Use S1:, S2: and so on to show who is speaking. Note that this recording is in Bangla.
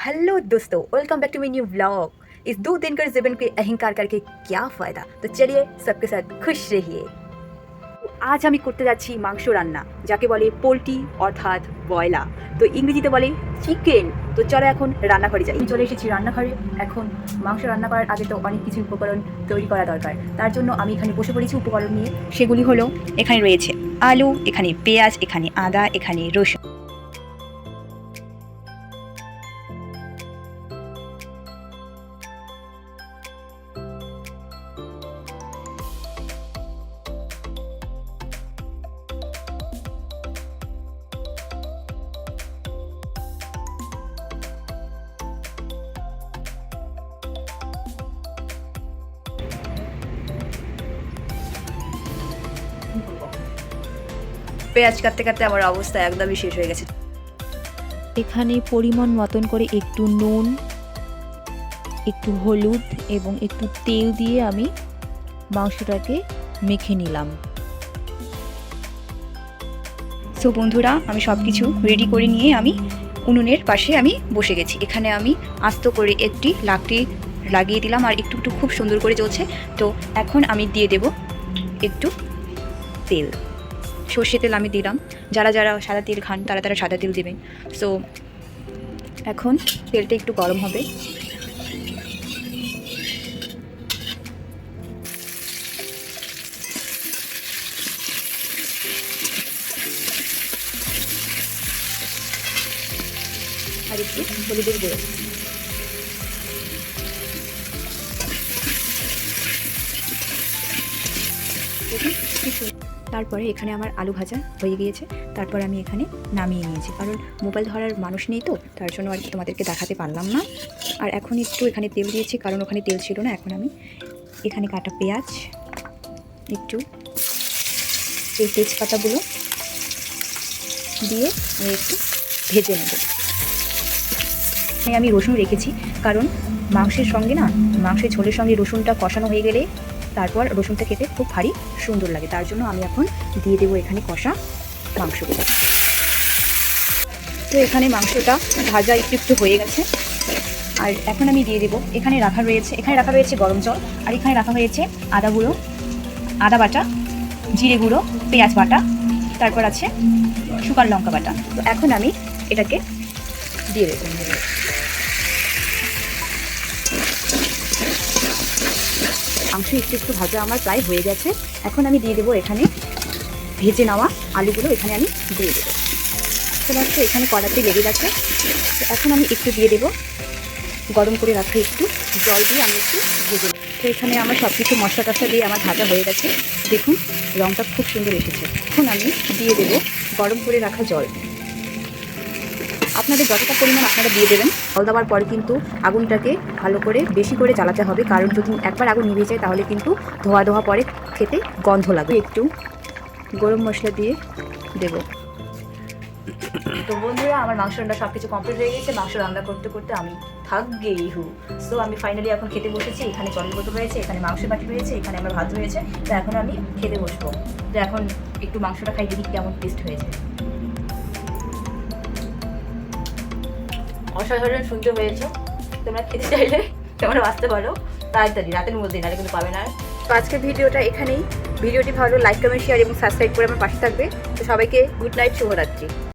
S1: हेलो दोस्तों welcome back to my new vlog इस दो दिन कर जीवन के अहंकार करके क्या फ़ायदा तो चलिए सबके साथ खुश रहिए আজ আমি করতে যাচ্ছি মাংস রান্না যাকে বলে পোলট্রি অর্থাৎ বয়লা তো ইংরেজিতে বলে চিকেন তো চলো এখন রান্নাঘরে যাই আমি চলে এসেছি রান্নাঘরে এখন মাংস রান্না করার আগে তো অনেক কিছু উপকরণ তৈরি করা দরকার তার জন্য আমি এখানে বসে পড়েছি উপকরণ নিয়ে সেগুলি হলো এখানে রয়েছে আলু এখানে পেঁয়াজ এখানে আদা এখানে রসুন পেঁয়াজ কাটতে কাটতে আমার অবস্থা একদমই শেষ হয়ে গেছে।
S2: এখানে পরিমাণ মতন করে একটু নুন একটু হলুদ এবং একটু তেল দিয়ে আমি মাংসটাকে মেখে নিলাম।
S1: সো বন্ধুরা আমি সব কিছু রেডি করে নিয়ে আমি উনুনের পাশে আমি বসে গেছি। এখানে আমি আস্ত করে একটি লাকড়ি লাগিয়ে দিলাম আর একটু একটু খুব সুন্দর করে চলছে তো এখন আমি দিয়ে দেব একটু তেল। সর্ষে তেল আমি দিলাম। যারা যারা সাদা তেল খান, তারা তারা সাদা তেল দেবেন। সো এখন তেলটা একটু গরম হবে। আর একটু হলুদের গুঁড়ো। কি। তারপরে এখানে আমার আলু ভাজা হয়ে গিয়েছে। তারপর আমি এখানে নামিয়ে নিয়েছি। কারণ মোবাইল ধরার মানুষ নেই তো, তার জন্য আর তোমাদেরকে দেখাতে পারলাম না। আর এখন একটু এখানে তেল দিয়েছি, কারণ ওখানে তেল ছিল না। এখন আমি এখানে কাটা পেঁয়াজ, একটু এই তেজপাতাগুলো দিয়ে আমি একটু ভেজে নেব। আমি রসুন রেখেছি, কারণ মাংসের সঙ্গে না, মাংসের ঝোলের সঙ্গে রসুনটা কষানো হয়ে গেলে তারপর রসুনটা খেতে খুব ভারী সুন্দর লাগে। তার জন্য আমি এখন দিয়ে দেবো এখানে কষা মাংসগুলো। তো এখানে মাংসটা ভাজা একটু একটু হয়ে গেছে। আর এখন আমি দিয়ে দেবো, এখানে রাখা রয়েছে এখানে রাখা রয়েছে গরম জল, আর এখানে রাখা হয়েছে আদা গুঁড়ো, আদা বাটা, জিরে গুঁড়ো, পেঁয়াজ বাটা, তারপর আছে শুকান লঙ্কা বাটা। তো এখন আমি এটাকে দিয়ে দেবো। মাংস একটু একটু ভাজা আমার প্রায় হয়ে গেছে। এখন আমি দিয়ে দেবো এখানে ভেজে নেওয়া আলুগুলো, এখানে আমি দিয়ে দেবো। তো মাত্র এখানে কড়াতে লেগে গেছে। এখন আমি একটু দিয়ে দেবো। গরম করে রাখা একটু জল দিয়ে আমি একটু ভেজে। তো এখানে আমার সব কিছু মশলা টশলা দিয়ে আমার ভাজা হয়ে গেছে। দেখুন রঙটা খুব সুন্দর এসেছে। এখন আমি দিয়ে দেবো গরম করে রাখা জল। আপনাদের যতটা পরিমাণ আপনারা দিয়ে দেবেন, জল দেওয়ার পরে কিন্তু আগুনটাকে ভালো করে বেশি করে জ্বালাতে হবে। কারণ যদি একবার আগুন নিভে যায়, তাহলে কিন্তু ধোয়া ধোয়া পরে খেতে গন্ধ লাগবে। একটু গরম মশলা দিয়ে দেব। তো বন্ধুরা, আমার মাংস রান্না সব কিছু কমপ্লিট হয়ে গেছে। মাংস রান্না করতে করতে আমি থাকগেই হু। সো আমি ফাইনালি এখন খেতে বসেছি। এখানে জলের বোতল রয়েছে, এখানে মাংসের বাটি রয়েছে, এখানে আমার ভাত রয়েছে। তো এখন আমি খেতে বসবো। তো এখন একটু মাংসটা খাই, দেখি কেমন টেস্ট হয়েছে। অসাধারণ শুনতে হয়েছে তোমরা খেতে চাইলে তোমরা আসতে পারো। তাড়াতাড়ি, রাতের মধ্যে নাহলে কিন্তু পাবে না। তো আজকের ভিডিওটা এখানেই। ভিডিওটি ভালো লাইক কমেন্ট শেয়ার এবং সাবস্ক্রাইব করে আমার পাশে থাকবে। তো সবাইকে গুড নাইট শুভরাত্রি।